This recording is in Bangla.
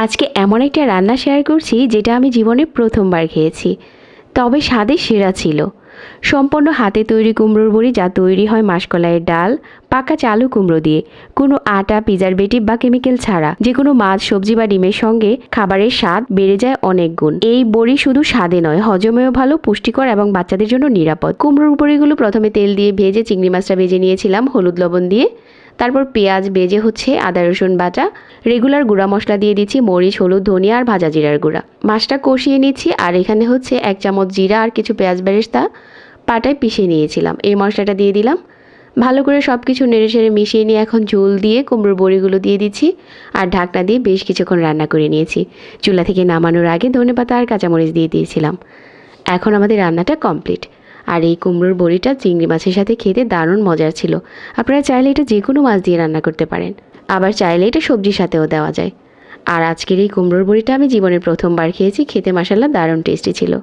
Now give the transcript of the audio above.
আজকে এমন একটা রান্না শেয়ার করছি যেটা আমি জীবনে প্রথমবার খেয়েছি। তবে স্বাদে সেরা ছিল। সম্পূর্ণ হাতে তৈরি কুমড়োর বড়ি যা তৈরি হয় মাসকলাইয়ের ডাল, পাকা চালু কুমড়ো দিয়ে। কোনো আটা পিজার বেটি বা কেমিক্যাল ছাড়া। যে কোনো মাছ, সবজি বা ডিমের সঙ্গে খাবারের স্বাদ বেড়ে যায় অনেক গুণ। এই বড়ি শুধু স্বাদে নয়, হজমেও ভালো, পুষ্টিকর এবং বাচ্চাদের জন্য নিরাপদ। কুমড়োর বড়িগুলো প্রথমে তেল দিয়ে ভেজে চিংড়ি মাছটা ভেজে নিয়েছিলাম, হলুদ লবণ দিয়ে। তারপর পেঁয়াজ, বেজে হচ্ছে আদা, রসুন বাটা। রেগুলার গুঁড়া মশলা দিয়ে দিচ্ছি মরিচ, হলুদ, ধনিয়া আর ভাজা জিরার গুঁড়া। মাছটা কষিয়ে নিচ্ছি আর এখানে হচ্ছে এক চামচ জিরা আর কিছু পেঁয়াজ বেরেস্তা পাটায় পিষে নিয়েছিলাম। এই মশলাটা দিয়ে দিলাম। ভালো করে সব কিছু নেড়ে চেড়ে মিশিয়ে নিয়ে এখন ঝোল দিয়ে কুমড়োর বড়িগুলো দিয়ে দিচ্ছি আর ঢাকনা দিয়ে বেশ কিছুক্ষণ রান্না করে নিয়েছি। চুলা থেকে নামানোর আগে ধনেপাতা আর কাঁচামরিচ দিয়ে দিয়েছিলাম। এখন আমাদের রান্নাটা কমপ্লিট। আর এই কুমড়োর বড়িটা চিংড়ি মাছের সাথে খেতে দারুণ মজার ছিল। আপনারা চাইলে এটা যে কোনো মাছ দিয়ে রান্না করতে পারেন। আবার চাইলে এটা সবজির সাথেও দেওয়া যায়। আর আজকের এই কুমড়োর বড়িটা আমি জীবনের প্রথমবার খেয়েছি, খেতে মশালা দারুণ টেস্টি ছিল।